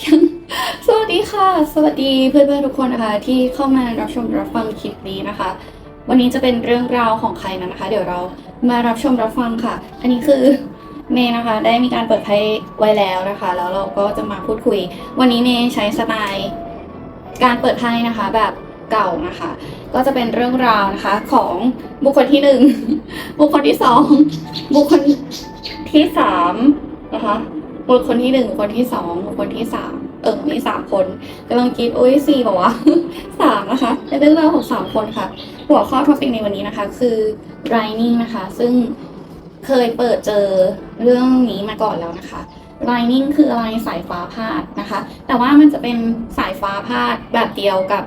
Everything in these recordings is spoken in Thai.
ยังสวัสดีค่ะ สวัสดีเพื่อนๆทุกคนนะคะที่เข้ามารับชมรับฟังคลิปนี้นะคะ วันนี้จะเป็นเรื่องราวของใครนั้นนะคะ เดี๋ยวเรามารับชมรับฟังค่ะ อันนี้คือเมย์นะคะ ได้มีการเปิดไพ่ไว้แล้วนะคะ แล้วเราก็จะมาพูดคุย วันนี้เมย์ใช้สไตล์การเปิดไพ่นะคะ แบบเก่านะคะ ก็จะเป็นเรื่องราวนะคะของบุคคลที่หนึ่งบุคคลที่สองบุคคลที่สามนะคะ บุคคลที่หนึ่งคคลที่สองคคลที่สามเออมีสามคนกำลังคิดโอ้ยสี่บอกว่าสามนะคะเป็นเรื่องราวของสามคนค่ะ หัวข้อท็อปิกในวันนี้นะคะ คือ Rining นะคะ ซึ่งเคยเปิดเจอเรื่องนี้มาก่อนแล้วนะคะ Rining คืออะไรสายฟ้าพาดนะคะ แต่ว่ามันจะเป็นสายฟ้าพาดแบบเดียวกับ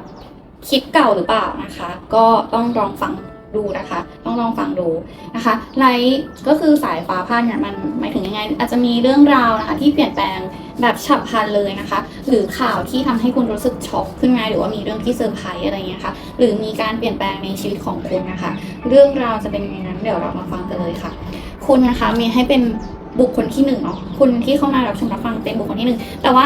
คลิปเก่าหรือเปล่านะคะ ก็ต้องลองฟัง ดูนะคะต้องลองฟังดูนะคะไลท์ก็คือสายฟ้าพาดเนี่ยมันหมายถึงยังไง อาจจะมีเรื่องราวนะคะที่เปลี่ยนแปลงแบบฉับพลันเลยนะคะ หรือข่าวที่ทำให้คุณรู้สึกช็อกขึ้นมาหรือว่ามีเรื่องที่เซอร์ไพรส์อะไรเงี้ยค่ะหรือมีการเปลี่ยนแปลงในชีวิตของคุณนะคะ เรื่องราวจะเป็นยังไงนั้นเดี๋ยวเรามาฟังกันเลยค่ะ คุณนะคะมีให้เป็นบุคคลที่หนึ่งเนาะคุณที่เข้ามารับชมรับฟังเป็นบุคคลที่หนึ่งแต่ว่า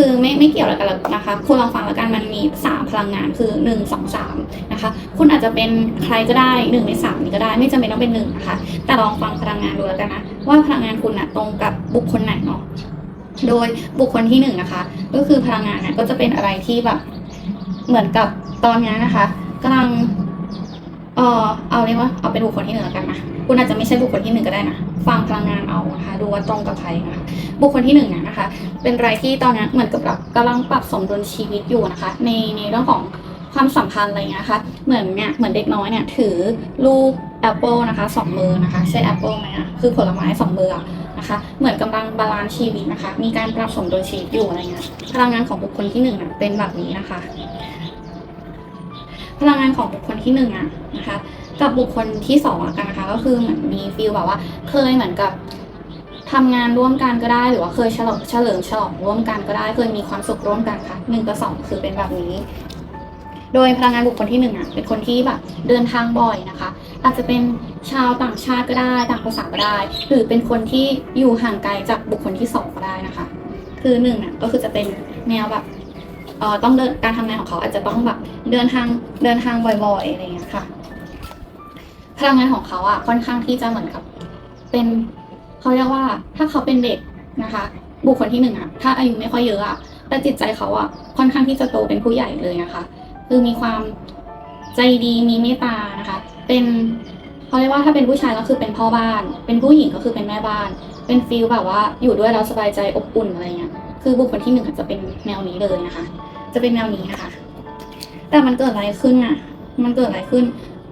คือไม่ไม่เกี่ยวอะไรกันนะคะคุณลองฟังแล้วกันมันมีสามพลังงานคือหนึ่งสองสามนะคะคุณอาจจะเป็นใครก็ได้หนึ่งในสามนี้ก็ได้ ไม่จำเป็นต้องเป็นหนึ่งนะคะแต่ลองฟังพลังงานดูแล้วกันนะว่าพลังงานคุณนะตรงกับบุคคลไหนเนาะโดยบุคคลที่หนึ่งนะคะ ก็คือพลังงานนี่ยก็จะเป็นอะไรที่แบบเหมือนกับตอนนี้นะคะกำลัง เออเอาเรียกว่าเอาเป็นบุคคลที่หนึ่งแล้วกันนะคุณอาจจะไม่ใช่บุคคลที่หนึ่งก็ได้นะฟังพลังงานเอานะคะดูว่าตรงกับใครนะคะบุคคลที่หนึ่งเนี่ยนะคะ เป็นอะไรที่ตอนนี้เหมือนกับกำลังปรับสมดุลชีวิตอยู่นะคะ ในในเรื่องของความสัมพันธ์อะไรเงี้ยนะคะเหมือนเนี่ยเหมือนเด็กน้อยเนี่ยถือลูกแอปเปิลนะคะสองมือนะคะใช่แอปเปิลไหมอะคือผลไม้สองมืออะนะคะ เหมือนกำลังบาลานซ์ชีวิตนะคะ มีการปรับสมดุลชีวิตอยู่อะไรเงี้ยพลังงานของบุคคลที่หนึ่งอะเป็นแบบนี้นะคะ พลังงานของบุคคลที่หนึ่งอะนะคะ กับบุคคลที่สองอะกันนะคะ ก็คือเหมือนมีฟีลแบบว่า เคยเหมือนกับทำงานร่วมกันก็ได้ หรือว่าเคยเฉลิมเฉลิมฉลองร่วมกันก็ได้ เคยมีความสุขร่วมกันค่ะหนึ่งกับสองคือเป็นแบบนี้ โดยพลังงานบุคคลที่หนึ่งอะเป็นคนที่แบบเดินทางบ่อยนะคะ อาจจะเป็นชาวต่างชาติก็ได้ ต่างภาษาก็ได้ หรือเป็นคนที่อยู่ห่างไกลจากบุคคลที่สองก็ได้นะคะ คือหนึ่งอะก็คือจะเป็นแนวแบบ เอ่อต้องเดินการทำงานของเขาอาจจะต้องแบบเดินทางเดินทางบ่อยๆอะไรอย่างเงี้ยค่ะ พลังงานของเขาอะค่อนข้างที่จะเหมือนกับ เป็นเขาเรียกว่า ถ้าเขาเป็นเด็กนะคะ บุคคลที่หนึ่งอะถ้าอายุไม่ค่อยเยอะอะแต่จิตใจเขาอะค่อนข้างที่จะโตเป็นผู้ใหญ่เลยนะคะ คือมีความใจดีมีเมตตานะคะ เป็นเขาเรียกว่าถ้าเป็นผู้ชายก็คือเป็นพ่อบ้าน เป็นผู้หญิงก็คือเป็นแม่บ้าน เป็นฟีลแบบว่าอยู่ด้วยแล้วสบายใจอบอุ่นอะไรเงี้ย คือบุคคลที่หนึ่งอาจจะเป็นแนวนี้เลยนะคะ จะเป็นแนวนี้นะคะ แต่มันเกิดอะไรขึ้นอะ มันเกิดอะไรขึ้น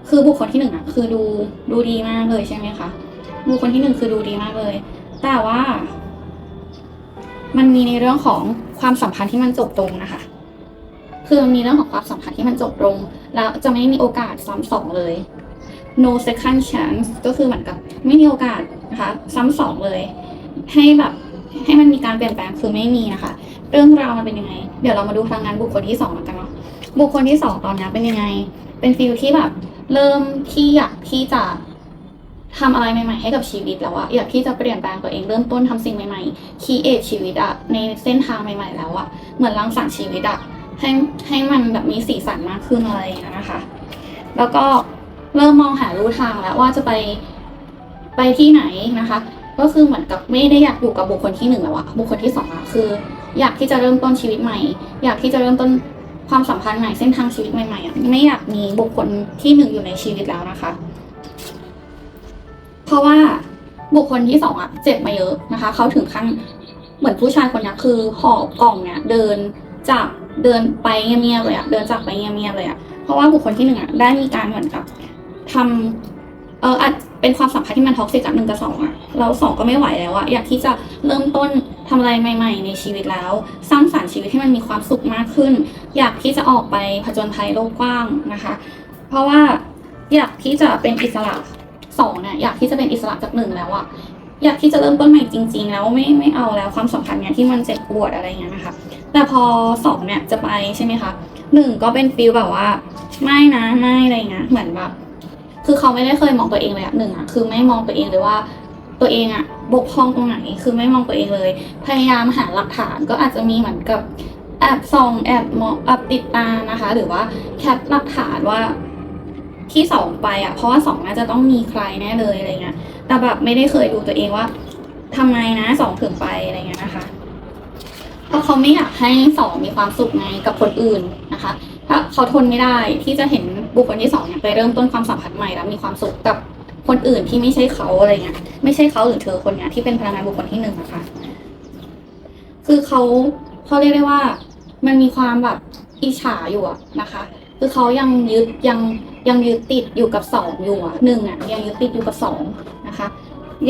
คือบุคคลที่หนึ่งอะคือดูดูดีมากเลยใช่ไหมคะบุคคลที่หนึ่งคือดูดีมากเลย แต่ว่า มันมีในเรื่องของความสัมพันธ์ที่มันจบตรงนะคะคือมันมีเรื่องของความสัมพันธ์ที่มันจบตรงแล้วจะไม่มีโอกาสซ้ำสองเลย no second chance ก็คือเหมือนกับไม่มีโอกาสนะคะซ้ำสองเลย ให้แบบ ให้มันมีการเปลี่ยนแปลงคือไม่มีนะคะ เรื่องราวมันเป็นยังไง เดี๋ยวเรามาดูพลังงานบุคคลที่สองแล้วกันเนาะบุคคลที่สองตอนนี้เป็นยังไง เป็นฟีลที่แบบ เริ่มที่อยากที่จะทำอะไรใหม่ๆให้กับชีวิตแล้วอะอยากที่จะเปลี่ยนแปลงตัวเองเริ่มต้นทำสิ่งใหม่ๆคีเอทชีวิตอะในเส้นทางใหม่ ๆ แล้วอะเหมือนรังสรรค์ชีวิตอะให้ให้มันแบบมีสีสันมากขึ้นอะไรอย่างเงี้ยนะคะ แล้วก็เริ่มมองหาลู่ทางแล้วว่าจะไปไปที่ไหนนะคะ ก็คือเหมือนกับไม่ได้อยากอยู่กับบุคคลที่หนึ่งแล้วอะบุคคลที่สองอะคือ อยากที่จะเริ่มต้นชีวิตใหม่ อยากที่จะเริ่มต้นความสัมพันธ์ใหม่เส้นทางชีวิตใหม่ๆอะไม่อยากมีบุคคลที่หนึ่งอยู่ในชีวิตแล้วนะคะ เพราะว่าบุคคลที่สองอะเจ็บมาเยอะนะคะ เขาถึงขั้นเหมือนผู้ชายคนนี้คือหอบกล่องเนี่ยเดินจากเดินไปเงียบๆเลยอะเดินจากไปเงียบๆเลยอะเพราะว่าบุคคลที่หนึ่งอะได้มีการเหมือนกับทำเอออาจ เป็นความสัมพันธ์ที่มันท็อกซิกจากหนึ่งกับสองอะแล้วสองก็ไม่ไหวแล้วอะอยากที่จะเริ่มต้นทำอะไรใหม่ ๆ ในชีวิตแล้ว สร้างสรรค์ชีวิตที่มันมีความสุขมากขึ้น อยากที่จะออกไปผจญภัยโลกกว้างนะคะ เพราะว่าอยากที่จะเป็นอิสระสองเนี่ยอยากที่จะเป็นอิสระจากหนึ่งแล้วอะอยากที่จะเริ่มต้นใหม่จริง ๆ แล้วไม่ไม่เอาแล้วความสัมพันธ์เนี่ยที่มันเจ็บปวดอะไรเงี้ยนะคะ แต่พอสองเนี่ยจะไปใช่ไหมคะหนึ่งก็เป็นฟีลแบบว่า ไม่นะไม่อะไรเงี้ยเหมือนแบบ คือเขาไม่ได้เคยมองตัวเองเลยอะหนึ่งอะคือไม่มองตัวเองเลยว่าตัวเองอะบกพร่องตรงไหนคือไม่มองตัวเองเลย พยายามหาหลักฐานก็อาจจะมีเหมือนกับแอบส่องแอบมองแอบติดตามนะคะ หรือว่าแคปหลักฐานว่าที่สองไปอะเพราะว่าสองน่าจะต้องมีใครแน่เลยอะไรเงี้ยแต่แบบไม่ได้เคยดูตัวเองว่าทำไมนะสองถึงไปอะไรเงี้ยนะคะ เพราะเขาไม่อยากให้สองมีความสุขไงกับคนอื่นนะคะ ถ้าเขาทนไม่ได้ที่จะเห็นบุคคลที่สองเนี่ยไปเริ่มต้นความสัมพันธ์ใหม่แล้วมีความสุขกับคนอื่นที่ไม่ใช่เขาอะไรเงี้ยไม่ใช่เขาหรือเธอคนเนี้ยที่เป็นพลังงานบุคคลที่หนึ่งนะคะคือเขาเขาเรียกได้ว่ามันมีความแบบอิจฉาอยู่นะคะ คือเขายังยึดยังยังยึดติดอยู่กับสองอยู่อะหนึ่งอะยังยึดติดอยู่กับสองนะคะ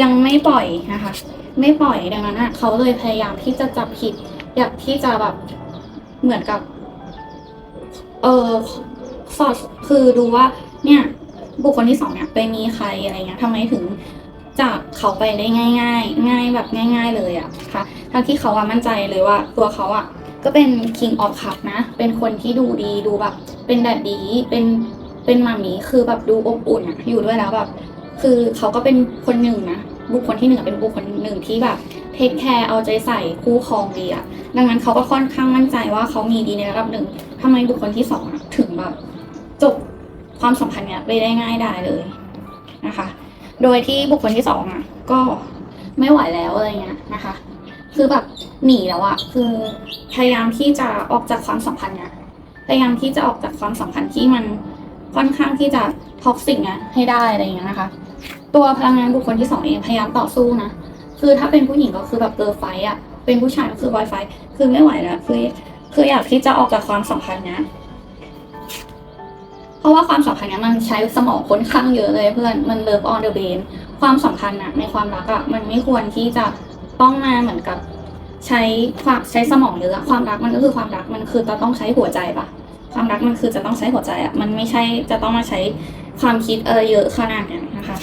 ยังไม่ปล่อยนะคะ ไม่ปล่อยดังนั้นอะเขาเลยพยายามที่จะจับผิดอยากที่จะแบบเหมือนกับ เออสอดคือดูว่าเนี่ยบุคคลที่สองเนี่ยไปมีใครอะไรเงี้ยทำไมถึงจากเขาไปได้ง่ายง่ายง่ายแบบง่าย ๆ เลยอะค่ะทั้งที่เขาอะมั่นใจเลยว่า ตัวเขาอะก็เป็น king of cup นะ เป็นคนที่ดูดีดูแบบ เป็นแดดดีเป็นเป็นมามีคือแบบดูอบอุ่นอะอยู่ด้วยแล้วแบบ คือเขาก็เป็นคนหนึ่งนะบุคคลที่หนึ่งเป็นบุคคลหนึ่งที่แบบ เทคแคร์เอาใจใส่คู่ครองดีอะดังนั้นเขาก็ค่อนข้างมั่นใจว่าเขามีดีในระดับหนึ่งทำไมบุคคลที่สองอะถึงแบบจบความสัมพันธ์เนี้ยไปได้ง่ายได้เลยนะคะ โดยที่บุคคลที่สองอะก็ไม่ไหวแล้วอะไรเงี้ยนะคะ คือแบบหนีแล้วอะคือพยายามที่จะออกจากความสัมพันธ์เนี้ยพยายามที่จะออกจากความสัมพันธ์ที่มันค่อนข้างที่จะท็อกซิกอะให้ได้อะไรเงี้ยนะคะ ตัวพลังงานบุคคลที่สองเองพยายามต่อสู้นะ คือถ้าเป็นผู้หญิงก็คือแบบเกิร์ไฟท์อะเป็นผู้ชายก็คือวายไฟ คือไม่ไหวแล้วคือ คืออยากที่จะออกจากความสัมพันธ์นี้เพราะว่าความสัมพันธ์นี้มันใช้สมองค่อนข้างเยอะเลยเพื่อน มันเลิฟออนเดอะเบนความสัมพันธ์อะในความรักอะมันไม่ควรที่จะต้องมาเหมือนกับใช้ความใช้สมองเยอะความรักมันก็คือความรักมันคือจะต้องใช้หัวใจปะความรักมันคือจะต้องใช้หัวใจอะมันไม่ใช่จะต้องมาใช้ความคิดเออเยอะขนาดนั้นนะคะ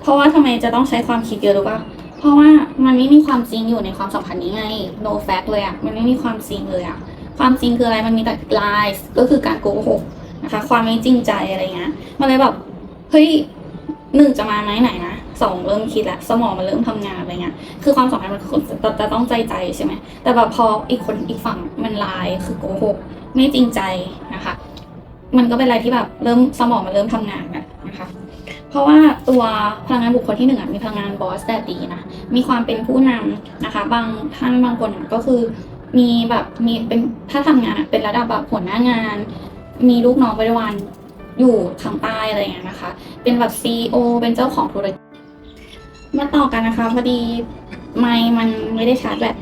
เพราะว่าทำไมจะต้องใช้ความคิดเยอะรู้ปะ เพราะว่ามันไม่มีความจริงอยู่ในความสัมพันธ์นี้ไง no fact เลยอะมันไม่มีความจริงเลยอะความจริงคืออะไรมันมีแต่ lies ก็คือการโกหกนะคะ ความไม่จริงใจอะไรเงี้ยมันเลยแบบเฮ้ยหนึ่งจะมาไหมไหนนะสองเริ่มคิดละสมองมันเริ่มทำงานอะไรเงี้ยคือความสัมพันธ์มันคือจะจะต้องใจใจใช่ไหมแต่แบบพออีกคนอีกฝั่งมันลายคือโกหกไม่จริงใจนะคะ มันก็เป็นอะไรที่แบบเริ่มสมองมันเริ่มทำงานอะ เพราะว่าตัวพลังงานบุคคลที่หนึ่งอะมีพลังงานบอสแต่ดีนะ มีความเป็นผู้นำนะคะ บางท่านบางคนอะก็คือมีแบบมีเป็นถ้าทำงานเป็นระดับแบบหัวหน้างาน มีลูกน้องบริวารอยู่ข้างใต้อะไรอย่างเงี้ยนะคะ เป็นแบบซีอเป็นเจ้าของธุรกิจมาต่อกันนะคะ พอดีไมค์มันไม่ได้ชาร์จแบต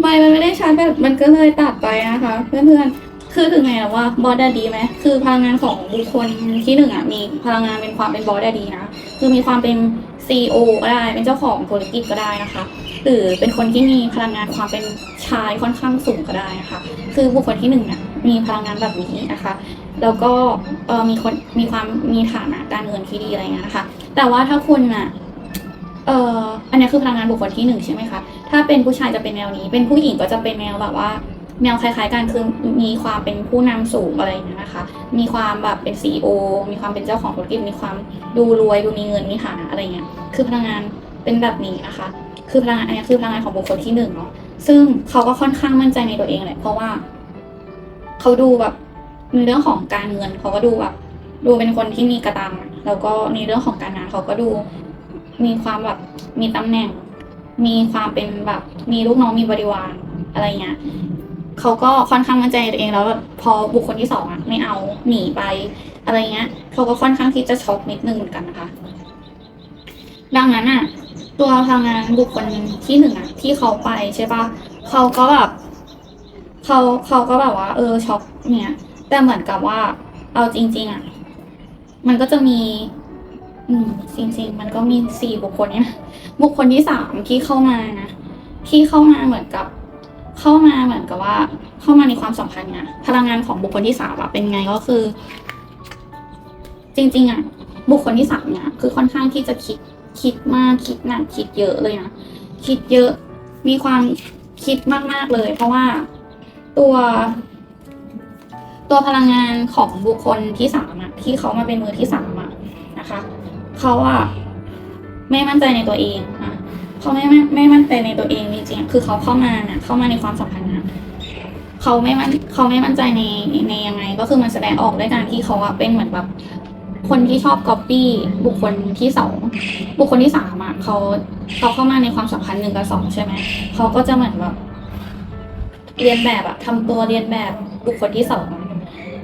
ไมค์มันไม่ได้ชาร์จแบตมันก็เลยตัดไปนะคะ เพื่อนๆ คือถึงไงแล้วว่าบอสได้ดีไหมคือพลังงานของบุคคลที่หนึ่งอะมีพลังงานเป็นความเป็นบอสได้ดีนะคือมีความเป็นซีอก็ได้เป็นเจ้าของธุรกิจก็ได้นะคะ หรือเป็นคนที่มีพลังงานความเป็นชายค่อนข้างสูงก็ได้นะคะคือบุคคลที่หนึ่งเนี่ยมีพลังงานแบบนี้นะคะแล้วก็เออมีคนมีความมีฐานะการเงินที่ดีอะไรเงี้ยนะคะ แต่ว่าถ้าคุณน่ะเอ่ออันนี้คือพลังงานบุคคลที่หนึ่งใช่ไหมคะ ถ้าเป็นผู้ชายจะเป็นแนวนี้ เป็นผู้หญิงก็จะเป็นแนวแบบว่า แนวคล้ายๆกันคือมีความเป็นผู้นำสูงอะไรอย่างเงี้ยนะคะ มีความแบบเป็นซีอมีความเป็นเจ้าของธุรกิจ มีความดูรวยดูมีเงินมีฐานะอะไรเงี้ย คือพลังงานเป็นแบบนี้นะคะ คือพลังงานอันนี้คือพลังงานของบุคคลที่หนึ่งเนาะ ซึ่งเขาก็ค่อนข้างมั่นใจในตัวเองแหละ เพราะว่า เขาดูแบบในเรื่องของการเงินเขาก็ดูแบบดูเป็นคนที่มีกระตัง แล้วก็ในเรื่องของการงานเขาก็ดูมีความแบบมีตำแหน่ง มีความเป็นแบบมีลูกน้องมีบริวารอะไรเงี้ย เขาก็ค่อนข้างมั่นใจในตัวเองแล้วแบบพอบุคคลที่สองอะไม่เอาหนีไป อะไรเงี้ยเขาก็ค่อนข้างที่จะช็อกนิดนึงเหมือนกันนะคะ ดังนั้นอะตัวพลังงานบุคคลที่หนึ่งอะที่เขาไปใช่ปะเขาก็แบบเขาเขาก็แบบว่า เออช็อกเนี่ย แต่เหมือนกับว่า เอาจริง ๆอะมันก็จะมี อืมจริง ๆ มันก็มีสี่บุคคลเนี่ยบุคคลที่สามที่เข้ามานะที่เข้ามาเหมือนกับ เข้ามาเหมือนกับว่าเข้ามาในความสัมพันธ์นะพลังงานของบุคคลที่สามอะเป็นไงก็คือ จริงๆอะบุคคลที่สามเนี่ยคือค่อนข้างที่จะคิดคิดมากคิดหนักคิดเยอะเลยนะคิดเยอะมีความคิดมากๆเลย เพราะว่าตัว ตัวพลังงานของบุคคลที่สามอะที่เขามาเป็นมือที่สามอะนะคะเขาอะไม่มั่นใจในตัวเอง เขาไม่ไม่ไม่มั่นใจในตัวเองจริงๆคือเขาเข้ามาเนี่ยเข้ามาในความสัมพันธ์นะเขาไม่มั่นเขาไม่มั่นใจในในยังไง ก็คือมันแสดงออกด้วยการที่เขาอะเป็นเหมือนแบบคนที่ชอบก๊อปปี้บุคคลที่สองบุคคลที่สามอะเขาเขาเข้ามาในความสัมพันธ์หนึ่งกับสองใช่ไหมเขาก็จะเหมือนแบบเรียนแบบอะทำตัวเรียนแบบบุคคลที่สอง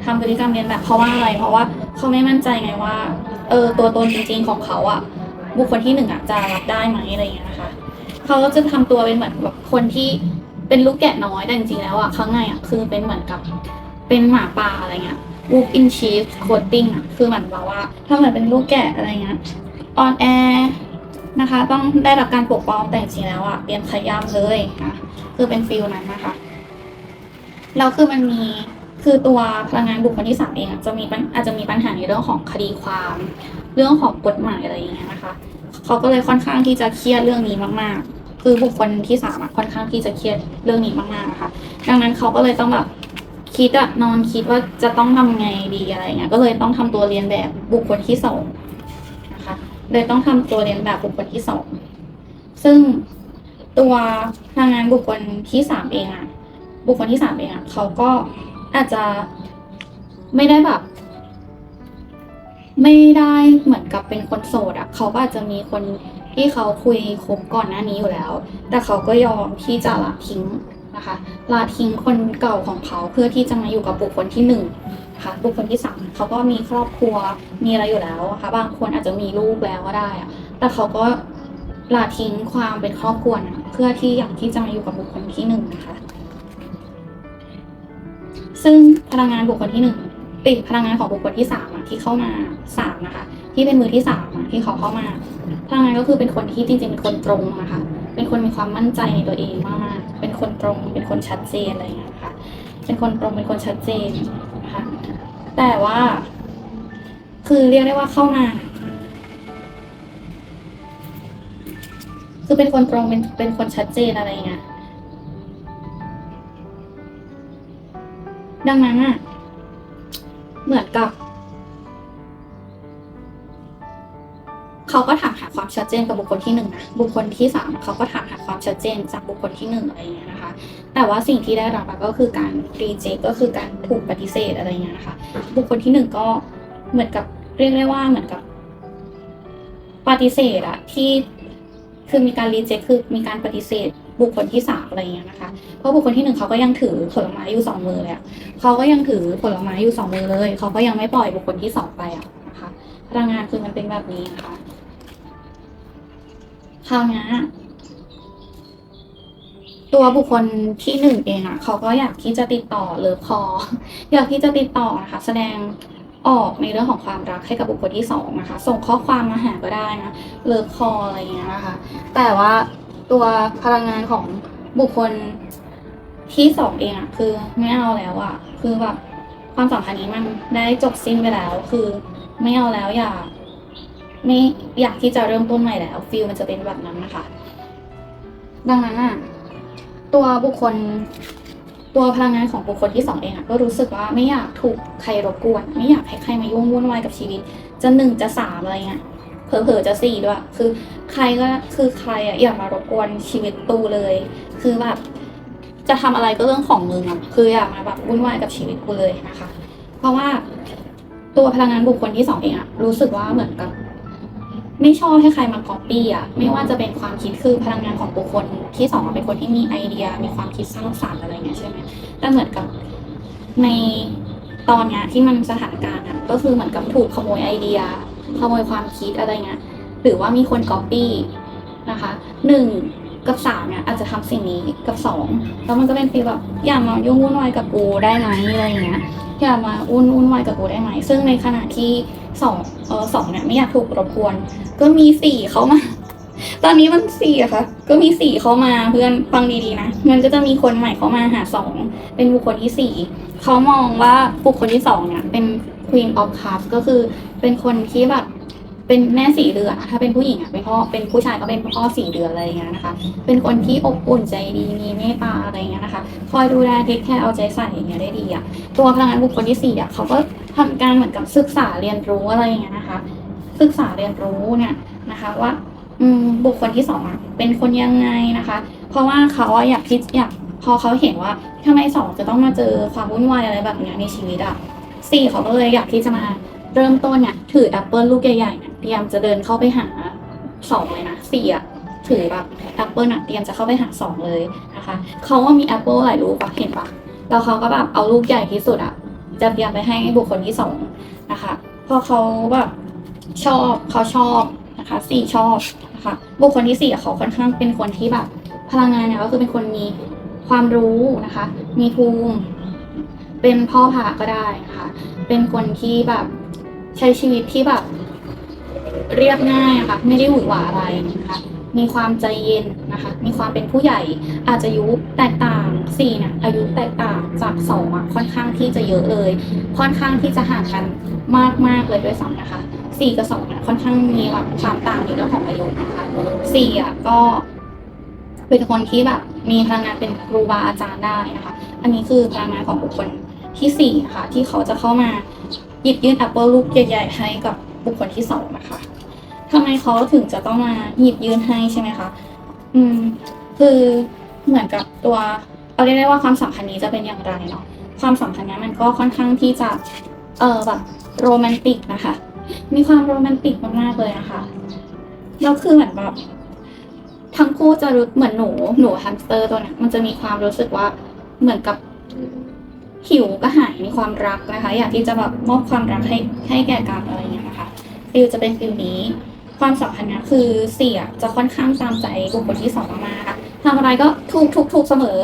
ทำพฤติกรรมเรียนแบบเพราะว่าอะไร เพราะว่าเขาไม่มั่นใจไงว่า เออตัวตนจริงๆของเขาอะ บุคคลที่หนึ่งอะจะรับได้ไหมอะไรอย่างเงี้ยนะคะเขาก็จะทำตัวเป็นเหมือนแบบคนที่เป็นลูกแกะน้อยแต่จริงๆแล้วอะข้างในอะคือเป็นเหมือนกับเป็นหมาป่าอะไรเงี้ย walk in sheep coating อะคือเหมือนแบบว่า ถ้าเหมือนเป็นลูกแกะอะไรเงี้ย on air นะคะ ต้องได้รับการปกป้องแต่จริงๆแล้วอะเตรียนขย้ำเลยนะคือเป็นฟิลนั้นนะคะแล้วคือมันมีคือตัวพลังงานบุคคลที่สามเองอะจะมีอาจจะมีปัญหาในเรื่องของคดีความ เรื่องของกฎหมายอะไรอย่างเงี้ยนะคะเขาก็เลยค่อนข้างที่จะเครียดเรื่องนี้มากๆ คือบุคคลที่สามอะค่อนข้างที่จะเครียดเรื่องนี้มากๆนะคะดังนั้นเขาก็เลยต้องแบบคิดอะนอนคิดว่าจะต้องทำไงดีอะไรเงี้ยก็เลยต้องทำตัวเรียนแบบบุคคลที่สองนะคะเลยต้องทำตัวเรียนแบบบุคคลที่สองซึ่งตัวพลังงานบุคคลที่สามเองอะบุคคลที่สามเองอะเขาก็อาจจะไม่ได้แบบ ไม่ได้เหมือนกับเป็นคนโสดอะเขาก็อาจจะมีคนที่เขาคุยคบก่อนหน้านี้อยู่แล้ว แต่เขาก็ยอมที่จะละทิ้งนะคะละทิ้งคนเก่าของเขาเพื่อที่จะมาอยู่กับบุคคลที่หนึ่งนะคะบุคคลที่สามเขาก็มีครอบครัวมีอะไรอยู่แล้วนะคะบางคนอาจจะมีลูกแล้วก็ได้อะแต่เขาก็ละทิ้งความเป็นครอบครัวนะเพื่อที่อยากที่จะมาอยู่กับบุคคลที่หนึ่งนะคะซึ่งพลังงานบุคคลที่หนึ่ง ติดพลังงานของบุคคลที่สามอะที่เข้ามาสามนะคะ ที่เป็นมือที่สามอะที่เขาเข้ามาพลังงานก็คือเป็นคนที่จริงๆเป็นคนตรงนะคะเป็นคนมีความมั่นใจในตัวเองมากๆเป็นคนตรง เป็นคนชัดเจนอะไรอย่างเงี้ยนะคะเป็นคนตรงเป็นคนชัดเจนนะคะแต่ว่า คือเรียกได้ว่าเข้ามาคือเป็นคนตรงเป็นเป็นคนชัดเจนอะไรเงี้ยดังนั้นอะ เหมือนกับ เขาก็ถามหาความชัดเจนกับบุคคลที่หนึ่งนะบุคคลที่สามเขาก็ถามหาความชัดเจนจากบุคคลที่หนึ่งอะไรอย่างเงี้ยนะคะ แต่ว่าสิ่งที่ได้รับอะก็คือการรีเจคก็คือการถูกปฏิเสธอะไรอย่างเงี้ยนะคะ บุคคลที่หนึ่งก็เหมือนกับเรียกได้ว่าเหมือนกับปฏิเสธอะที่คือมีการรีเจคคือมีการปฏิเสธ บุคคลที่สามอะไรอย่างเงี้ยนะคะ เพราะบุคคลที่หนึ่งเขาก็ยังถือผลไม้อยู่สองมือเลยอะเขาก็ยังถือผลไม้อยู่สองมือเลย เขาก็ยังไม่ปล่อยบุคคลที่สองไปอะนะคะพลังงานคือมันเป็นแบบนี้นะคะคราวนี้ตัวบุคคลที่หนึ่งเองอะเขาก็อยากที่จะติดต่อหรือคออยากที่จะติดต่อนะคะ แสดงออกในเรื่องของความรักให้กับบุคคลที่สองนะคะ ส่งข้อความมาหาก็ได้นะเลิฟคออะไรเงี้ยนะคะ แต่ว่า ตัวพลังงานของบุคคลที่สองเองอะคือไม่เอาแล้วอะคือแบบความสัมพันธ์นี้มันได้จบสิ้นไปแล้ว คือไม่เอาแล้วอย่าไม่อยากที่จะเริ่มต้นใหม่แล้วฟิลมันจะเป็นแบบนั้นนะคะ ดังนั้นอะตัวบุคคล ตัวพลังงานของบุคคลที่สองเองอะก็รู้สึกว่าไม่อยากถูกใครรบกวน ไม่อยากให้ใครมายุ่งวุ่นวายกับชีวิต จะหนึ่งจะสามอะไรเงี้ย เผลอๆจะสี่ด้วย คือใครก็คือใครอะอย่ามารบกวนชีวิตตูเลย คือแบบจะทำอะไรก็เรื่องของมึงอะคืออย่ามาแบบวุ่นวายกับชีวิตกูเลยนะคะ เพราะว่าตัวพลังงานบุคคลที่สองเองอะรู้สึกว่าเหมือนกับ ไม่ชอบให้ใครมาก๊อปปี้อะไม่ว่าจะเป็นความคิดคือพลังงานของบุคคลที่สองเป็นคนที่มีไอเดีย มีความคิดสร้างสรรค์อะไรเงี้ยใช่ไหมแต่เหมือนกับในตอนเนี้ยที่มันสถานการณ์อะก็คือเหมือนกับถูกขโมยไอเดีย ขโมยความคิดอะไรเงี้ยหรือว่ามีคนก๊อปปี้นะคะหนึ่งกับสามเนี่ยอาจจะทำสิ่งนี้กับสองแล้วมันก็เป็นฟีลแบบอย่ามายุ่งวุ่นวายกับกูได้ไหมอะไรเงี้ยอย่ามาวุ่นวุ่นวายกับกูได้ไหมซึ่งในขณะที่สองเออสองเนี่ยไม่อยากถูกรบกวน ก็มีสี่เข้ามา ตอนนี้มันสี่อะค่ะก็มีสี่เข้ามาเพื่อนฟังดีๆนะมันก็จะมีคนใหม่เข้ามาหาสองเป็นบุคคลที่สี่เขามองว่าบุคคลที่สองเนี่ยเป็น Queen of Cups ก็คือเป็นคนที่แบบเป็นแม่สี่เดือนถ้าเป็นผู้หญิงอะเป็นพ่อเป็นผู้ชายก็เป็นพ่อสี่เดือนอะไรอย่างเงี้ยนะคะ เป็นคนที่อบอุ่นใจดีมีเมตตาอะไรอย่างเงี้ยนะคะ คอยดูแลเทคแคร์เอาใจใส่อย่างเงี้ยได้ดีอะตัวพลังงานบุคคลที่สี่อะเขาก็ทำการเหมือนกับศึกษาเรียนรู้อะไรอย่างเงี้ยนะคะ ศึกษาเรียนรู้เนี่ยนะคะว่าบุคคลที่สองอะเป็นคนยังไงนะคะ เพราะว่าเขาอยากที่อยากพอเขาเห็นว่าทำไมสองจะต้องมาเจอความวุ่นวายอะไรแบบเนี้ยในชีวิตอะ สี่เขาก็เลยอยากที่จะมาเริ่มต้นเนี่ยถือแอปเปิลลูกใหญ่ๆเนี่ยพยายมจะเดินเข้าไปหาสองเลยนะสี่อะถือแบบแอปเปิลอะเตรียมจะเข้าไปหาสองเลยนะคะเขาว่ามีแอปเปิลหลายลูกปะเห็นปะแล้วเขาก็แบบเอาลูกใหญ่ที่สุดอะจะเตรียมไปให้บุคคลที่สองนะคะพอเขาแบบชอบเขาชอบนะคะสี่ชอบนะคะบุคคลที่สี่เขาค่อนข้างเป็นคนที่แบบพลังงานเนี่ยก็คือเป็นคนมีความรู้นะคะ มีภูมิ เป็นพ่อพาก็ได้นะคะเป็นคนที่แบบใช้ชีวิตที่แบบเรียบง่ายอะค่ะ ไม่ได้หวือหวาอะไรนะคะมีความใจเย็นนะคะ มีความเป็นผู้ใหญ่ อาจจะอายุแตกต่างสี่เนี่ยอายุแตกต่างจากสองอะค่อนข้างที่จะเยอะเลย ค่อนข้างที่จะห่างกันมากมากเลยด้วยซ้ำนะคะสี่กับสองเนี่ยค่อนข้างมีแบบความต่างในเรื่องของอายุนะคะสี่อะก็เป็นคนที่แบบมีพลังงานเป็นครูบาอาจารย์ได้นะคะ อันนี้คือพลังงานของบุคคล ที่สี่ค่ะที่เขาจะเข้ามาหยิบยื่นแอปเปิลลูกใหญ่ๆให้กับบุคคลที่สองนะคะทำไมเขาถึงจะต้องมาหยิบยื่นให้ใช่ไหมคะอืมคือเหมือนกับตัวเอาเรียกได้ว่าความสัมพันธ์นี้จะเป็นอย่างไรเนาะความสัมพันธ์นี้มันก็ค่อนข้างที่จะเออแบบโรแมนติกนะคะ มีความโรแมนติกมากๆเลยนะคะแล้วคือเหมือนแบบทั้งคู่จะรู้เหมือนหนูหนูแฮมสเตอร์ตัวนี้มันจะมีความรู้สึกว่าเหมือนกับ หิวก็หายมีความรักนะคะ อยากที่จะแบบมอบความรักให้ให้แก่กันอะไรอย่างเงี้ยนะคะฟิลจะเป็นฟิลนี้ ความสัมพันธ์นี้ยคือเสี่ยจะค่อนข้างตามใจบุคคลที่สองมากๆค่ะทำอะไรก็ถูกถูกถูกเสมอ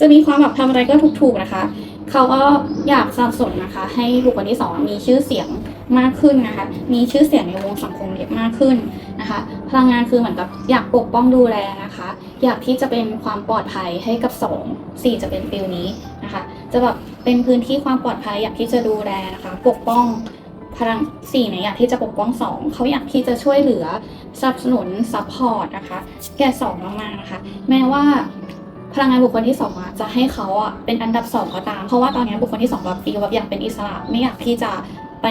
จะมีความแบบทำอะไรก็ถูกถูกนะคะ เขาก็อยากสนับสนุนนะคะ ให้บุคคลที่สองมีชื่อเสียงมากขึ้นนะคะ มีชื่อเสียงในวงสังคมเยอะมากขึ้นนะคะ พลังงานคือเหมือนกับอยากปกป้องดูแลนะคะ อยากที่จะเป็นความปลอดภัยให้กับสองสี่จะเป็นฟิลนี้นะคะ จะแบบเป็นพื้นที่ความปลอดภัยอยากที่จะดูแลนะคะ ปกป้องพลังสี่เนี่ยอยากที่จะปกป้องสองเขาอยากที่จะช่วยเหลือสนับสนุนซัพพอร์ตนะคะ แก่สองมากๆนะคะ แม้ว่าพลังงานบุคคลที่สองอะจะให้เขาอะเป็นอันดับสองก็ตาม เพราะว่าตอนนี้บุคคลที่สองแบบฟีลแบบอยากเป็นอิสระไม่อยากที่จะไป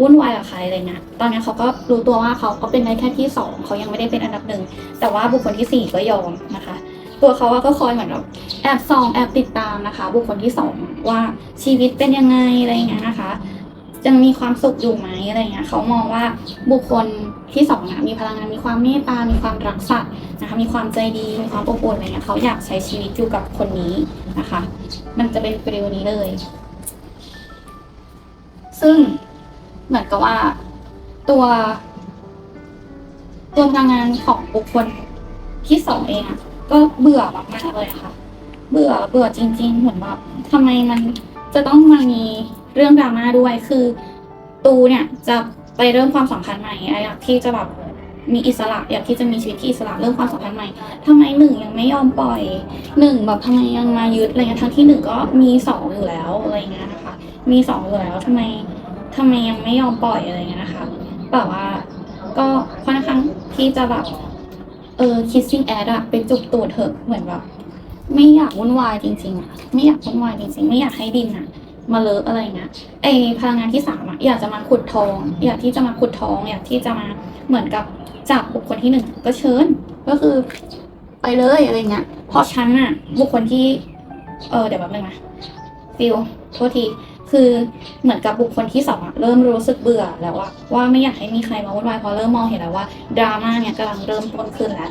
วุ่นวายกับใครอะไรเงี้ยตอนนี้เขาก็รู้ตัวว่าเขาก็เป็นได้แค่ที่สองเขายังไม่ได้เป็นอันดับหนึ่งแต่ว่าบุคคลที่สี่ก็ยอมนะคะ ตัวเขาก็คอยเหมือนแบบแอบส่องแอบติดตามนะคะ บุคคลที่สองว่าชีวิตเป็นยังไงอะไรเงี้ยนะคะยังมีความสุขอยู่ไหมอะไรเงี้ยเขามองว่าบุคคลที่สองนะมีพลังงานมีความเมตตา มีความรักสัตว์นะคะมีความใจดีมีความอบอุ่นอะไรเงี้ยเขาอยากใช้ชีวิตอยู่กับคนนี้นะคะ มันจะเป็นฟิลนี้เลย ซึ่งเหมือนกับว่าตัวตัวพลังงานของบุคคลที่สองเองอะ ก็เบื่อมากๆเลยค่ะ เบื่อเบื่อจริง ๆ เหมือนแบบทำไมมันจะต้องมามีเรื่องดราม่าด้วยคือ ตูเนี่ยจะไปเริ่มความสัมพันธ์ใหม่อยากที่จะแบบมีอิสระอยากที่จะมีชีวิตที่อิสระเริ่มความสัมพันธ์ใหม่ทำไมหนึ่งยังไม่ยอมปล่อยหนึ่งแบบทำไมยังมายึดอะไรเงี้ยทั้งที่หนึ่งก็มีสองอยู่แล้วอะไรเงี้ยนะคะ มีสองอยู่แล้วทำไมทำไมยังไม่ยอมปล่อยอะไรเงี้ยนะคะแบบว่าก็ค่อนข้างที่จะแบบ เออ kissing ad อะไปจุกตูดเถอะเหมือนแบบไม่อยากวุ่นวายจริงๆอะไม่อยากวุ่นวายจริงๆ ไม่อยากให้ดินอะมาเลอะอะไรเงี้ยไอพลังงานที่สามอะอยากจะมาขุดทอง อยากที่จะมาขุดทอง อยากที่จะมาเหมือนกับจับบุคคลที่หนึ่งก็เชิญก็คือ ไปเลยอะไรเงี้ยเพราะฉันอะบุคคลที่ เออเดี๋ยวแป๊บนึงนะฟิลโทษที คือเหมือนกับบุคคลที่สองอะเริ่มรู้สึกเบื่อแล้วว่าว่าไม่อยากให้มีใครมาวุ่นวายเพราะเริ่มมองเห็นแล้วว่าดราม่าเนี่ยกำลังเริ่มต้นขึ้นแล้ว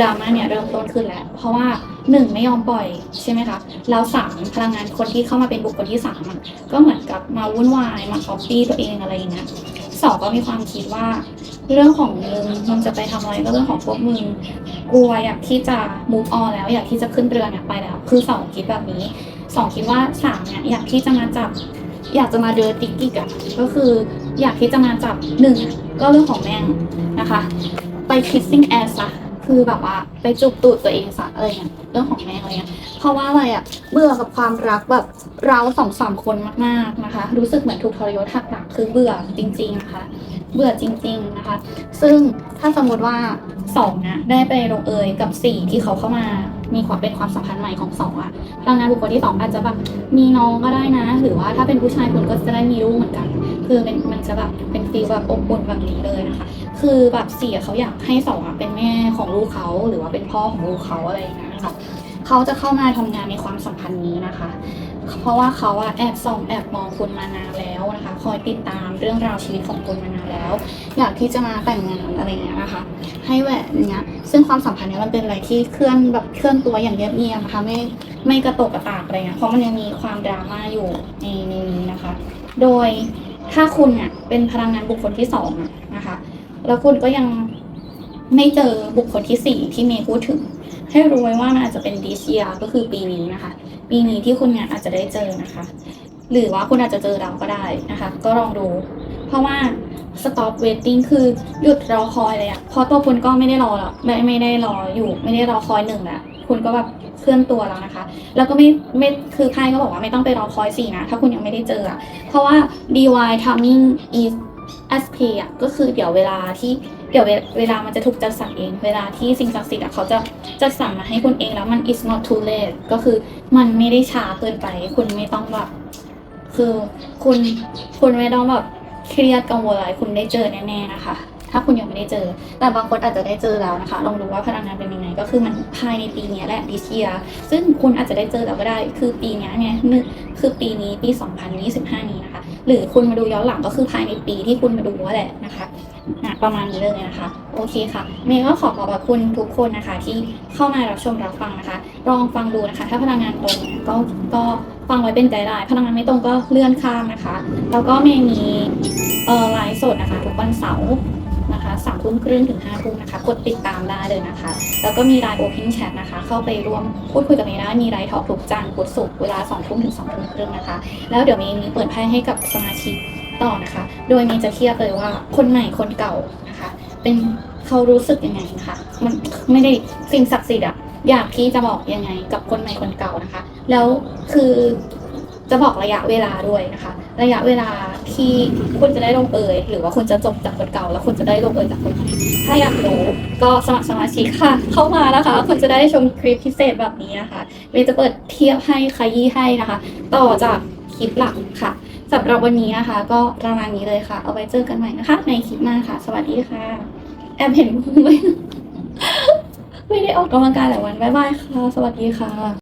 ดราม่าเนี่ยเริ่มต้นขึ้นแล้ว เพราะว่าหนึ่งไม่ยอมปล่อยใช่ไหมคะแล้วสามพลังงานคนที่เข้ามาเป็นบุคคลที่สามก็เหมือนกับมาวุ่นวายมาคอปปี้ตัวเองอะไรอย่างเงี้ยสองก็มีความคิดว่า เรื่องของมึงมึงจะไปทำอะไรก็เรื่องของพวกมึงกลัวอยากที่จะ move on แล้ว อยากที่จะขึ้นเรือเนี่ยไปแล้ว คือสองคิดแบบนี้ สองคิดว่าสามเนี่ยอยากที่จะมาจับ อยากจะมาเดินติ๊กกิ๊กอะก็คืออยากที่จะมาจับหนึ่งก็เรื่องของแม่งนะคะ ไป kissing ass อะคือแบบว่าไปจูบตูดตัวเองซะอะไรเงี้ยเรื่องของแม่อะไรเงี้ยเพราะว่าอะไรอะเบื่อกับความรักแบบเราสองสามคนมากๆนะคะ รู้สึกเหมือนถูกทรยศหักหลังคือเบื่อจริงๆนะคะ เบื่อจริง ๆนะคะ ซึ่งถ้าสมมติว่าสองนะได้ไปลงเอยกับสี่ที่เขาเข้ามามีความเป็นความสัมพันธ์ใหม่ของสองอะพลังงานบุคคลที่สองอาจจะแบบมีน้องก็ได้นะ หรือว่าถ้าเป็นผู้ชายคุณก็จะได้มีลูกเหมือนกัน คือเป็นมันจะแบบเป็นฟีลแบบอบอุ่นแบบนี้เลยนะคะ คือแบบสี่เขาอยากให้สองอะเป็นแม่ของลูกเขาหรือว่าเป็นพ่อของลูกเขาอะไรอย่างเงี้ยนะคะเขาจะเข้ามาทำงานในความสัมพันธ์นี้นะคะ เพราะว่าเขาอะแอบส่องแอบมองคุณมานานแล้วนะคะ คอยติดตามเรื่องราวชีวิตของคุณมานานแล้ว อยากที่จะมาแต่งงานอะไรเงี้ยนะคะ ให้แหวนเนี้ยซึ่งความสัมพันธ์เนี้ยมันเป็นอะไรที่เคลื่อนแบบเคลื่อนตัวอย่างเงียบๆนะคะไม่ไม่กระตกกระตากอะไรเงี้ยเพราะมันยังมีความดราม่าอยู่ในในนี้นะคะ โดยถ้าคุณเนี่ยเป็นพลังงานบุคคลที่สองนะคะ แล้วคุณก็ยังไม่เจอบุคคลที่สี่ที่เมย์พูดถึง ให้รู้ไว้ว่ามันอาจจะเป็น this year ก็คือปีนี้นะคะ ปีนี้ที่คุณเนี่ยอาจจะได้เจอนะคะ หรือว่าคุณอาจจะเจอเราก็ได้นะคะ ก็ลองดู เพราะว่า stop waiting คือหยุดรอคอยเลยอะเพราะตัวคุณก็ไม่ได้รอแล้วไม่ไม่ได้รออยู่ ไม่ได้รอคอยหนึ่งแล้วคุณก็แบบเคลื่อนตัวแล้วนะคะ แล้วก็ไม่ไม่คือไพ่ก็บอกว่าไม่ต้องไปรอคอยสี่นะ ถ้าคุณยังไม่ได้เจออะเพราะว่า dy timing is as p อะก็คือเดี๋ยวเวลาที่ เดี๋ยวเวลามันจะถูกจัดสรรเอง เวลาที่สิ่งศักดิ์สิทธิ์เขาจะจัดสรรมาให้คุณเองแล้วมัน is not too late ก็คือมันไม่ได้ช้าเกินไป คุณไม่ต้องแบบคือคุณคุณไม่ต้องแบบเครียดกังวลอะไรคุณได้เจอแน่ๆนะคะ ถ้าคุณยังไม่ได้เจอ แต่บางคนอาจจะได้เจอแล้วนะคะ ลองดูว่าพลังงานเป็นยังไง ก็คือมันภายในปีนี้แหละ this year ซึ่งคุณอาจจะได้เจอแล้วก็ได้ คือปีนี้เนี่ยนึกคือปีนี้ปี 2025 นี้นะคะ หรือคุณมาดูย้อนหลังก็คือภายในปีที่คุณมาดูว่าแหละนะคะ นะประมาณนี้เลยนะคะ โอเคค่ะ เมย์ก็ขอขอบคุณทุกคนนะคะ ที่เข้ามารับชมรับฟังนะคะ ลองฟังดูนะคะ ถ้าพลังงานตรงเนี่ยก็ก็ฟังไว้เป็นใจได้ พลังงานไม่ตรงก็เลื่อนข้ามนะคะ แล้วก็เมย์มีเอ่อไลฟ์สดนะคะทุกวันเสาร์ นะคะสามทุ่มครึ่งถึงห้าทุ่มนะคะ กดติดตามได้เลยนะคะ แล้วก็มีไลน์โอเพนแชทนะคะ เข้าไปร่วมพูดคุยกับเมย์ได้มีไลฟ์ทอล์กทุกจันทร์พุธศุกร์เวลาสองทุ่มถึงสองทุ่มครึ่งนะคะ แล้วเดี๋ยวเมย์มีเปิดไพ่ให้กับสมาชิกต่อนะคะ โดยเมย์จะเทียบเลยว่าคนใหม่คนเก่านะคะ เป็นเขารู้สึกยังไงนะคะ มันไม่ได้สิ่งศักดิ์สิทธิ์อะอยากที่จะบอกยังไงกับคนใหม่คนเก่านะคะ แล้วคือ จะบอกระยะเวลาด้วยนะคะ ระยะเวลาที่คุณจะได้ลงเอยหรือว่าคุณจะจบจากคนเก่า แล้วคุณจะได้ลงเอยจากคนใหม่ถ้าอยากรู้ก็สมัครสมาชิกค่ะ เข้ามานะคะ คุณจะได้ชมคลิปพิเศษแบบนี้นะคะเมย์จะเปิดเทียบให้ขยี้ให้นะคะ ต่อจากคลิปหลักค่ะสำหรับวันนี้นะคะ ก็ประมาณนี้เลยค่ะ เอาไว้เจอกันใหม่นะคะ ในคลิปหน้าค่ะ สวัสดีค่ะ แอบเห็นไม่ไม่ได้ออกกำลังกายหลายวันบ๊ายบายค่ะ สวัสดีค่ะ